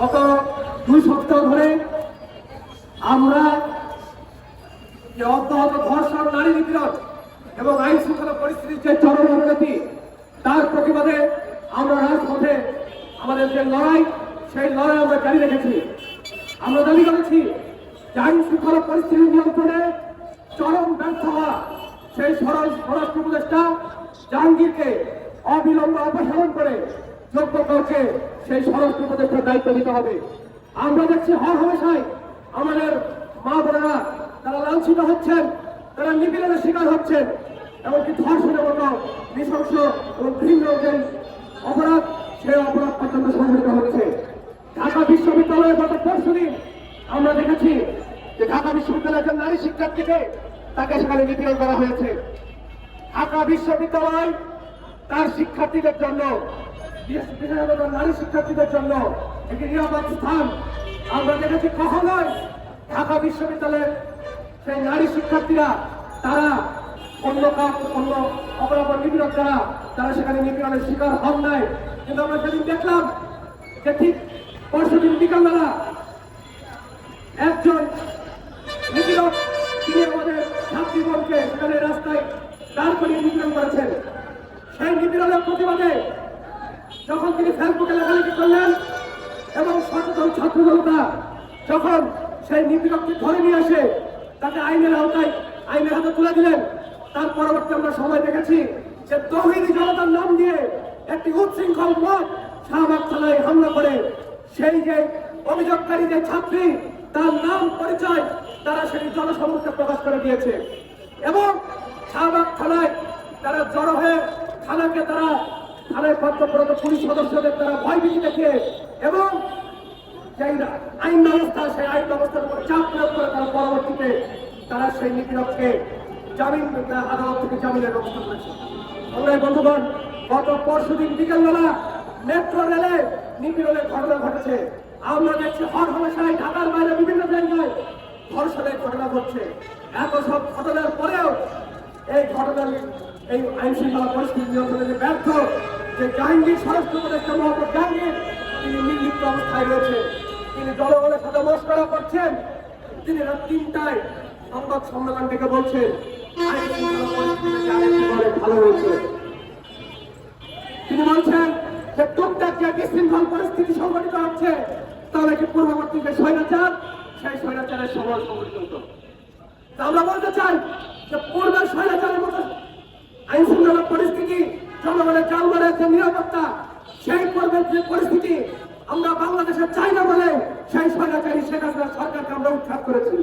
গত দুই সপ্তাহ ধরে আমরা যে অব্যাহত ধর্ষণ, নারী নিপীড়ন এবং আইন শৃঙ্খলা পরিস্থিতির যে চরম অবনতি, তার প্রতিবাদে আমরা রাজপথে আমাদের যে লড়াই, সেই লড়াই আমরা জারি রেখেছি। আমরা দাবি করেছি যে আইন শৃঙ্খলা পরিস্থিতি নিয়ন্ত্রণে চরম ব্যর্থ হওয়া সেই স্বরাষ্ট্র উপদেষ্টা জাহাঙ্গীরকে অবিলম্বে অপসারণ করে যোগ্য কাউকে সেই স্বরাষ্ট্র উপদেষ্টার দায়িত্ব নিতে হবে। আমরা দেখছি হর হমেশাই আমাদের মা বোনেরা তারা লাঞ্ছিত হচ্ছেন, তারা নিপীড়নের শিকার হচ্ছেন, এমনকি ধর্ষণের মতো নৃশংস এবং ঘৃণ্য যে অপরাধ, সেই অপরাধ পর্যন্ত সংঘটিত হচ্ছে। ঢাকা বিশ্ববিদ্যালয়ে গত পরশু দিন আমরা দেখেছি যে ঢাকা বিশ্ববিদ্যালয়ের একজন নারী শিক্ষার্থীকে তাকে সেখানে নিপীড়ন করা হয়েছে। ঢাকা বিশ্ববিদ্যালয় তার শিক্ষার্থীদের জন্য নারী শিক্ষার্থীদের জন্য একটি নিরাপদ স্থান। আমরা দেখেছি কখনোই ঢাকা বিশ্ববিদ্যালয়ের সেই নারী শিক্ষার্থীরা, তারা অন্য কাজ অন্য অপরাপর নিপীড়ক যারা, তারা সেখানে নিপীড়নের শিকার হন নাই। কিন্তু আমরা সেদিন দেখলাম যে ঠিক পরশু দিন বিকালবেলা একজন নিপীড়ক তিনি আমাদের ছাত্রীগণকে সেখানে রাস্তায় দাঁড় করিয়ে নিপীড়ন করেছেন। সেই নিপীড়নের প্রতিবাদে যখন তিনি ফেসবুকে লেখালেখি করলেন এবং সচেতন ছাত্র জনতা যখন সেই নিপীড়ককে ধরে নিয়ে আসে তাকে আইনের আওতায়, আইনের হাতে তুলে দিলেন, তার পরবর্তী আমরা সময় দেখেছি যে তহিনী জনতার নাম দিয়ে একটি উচ্ছৃঙ্খল মত শাহবাগ থানায় হামলা করে। সেই যে অভিযোগকারী যে ছাত্রী, তার নাম পরিচয় তারা সেই জনসম্মুখে প্রকাশ করে দিয়েছে। এবং শাহবাগ থানায় তারা জড়ো হয়ে থানাকে তারা থানায় কর্তব্যরত পুলিশ সদস্যদের তারা ভয়ভীতি দেখে এবং আইন ব্যবস্থা, সেই আইন ব্যবস্থার উপর চাপ প্রয়োগ করে তারা পরবর্তীতে তারা সেই নিপীড়ককে জামিন আদালত থেকে জামিনের ব্যবস্থা করেছে। সংগ্রামী বন্ধুগণ, গত পরশু দিন বিকেলবেলা মেট্রো রেলে নিপীড়নের ঘটনা ঘটেছে। আমরা দেখছি হর হমেশায় ঢাকার বাইরে বিভিন্ন জায়গায় ধর্ষণের ঘটনা ঘটছে। এত সব ঘটনার পরেও এই ঘটনার এই আইন শৃঙ্খলা পরিস্থিতি নিয়ন্ত্রণে ব্যর্থ, যে জাহাঙ্গীর স্বরাষ্ট্র উপদেষ্টা মোহাম্মদ জাহাঙ্গীর, তিনি নির্লিপ্ত অবস্থায় রয়েছে। তিনি জনগণের সাথে মস্করা করছেন। তিনি রাত তিনটায় সংবাদ সম্মেলন থেকে বলছেন তিনি বলছেন যে টুকটাক যে বিশৃঙ্খল পরিস্থিতি সংঘটিত হচ্ছে তাহলে কি পূর্ববর্তী যে স্বৈরাচার, সেই স্বৈরাচারের সময় সংঘটিত হতো। আমরা বলতে চাই যে পূর্বের স্বৈরাচারের মতো জনগণের জানমারের যে নিরাপত্তা সেই পর্বের যে পরিস্থিতি আমরা বাংলাদেশে চাই না বলে সেই সরকার হাসিনা সরকারকে আমরা উৎখাত করেছি।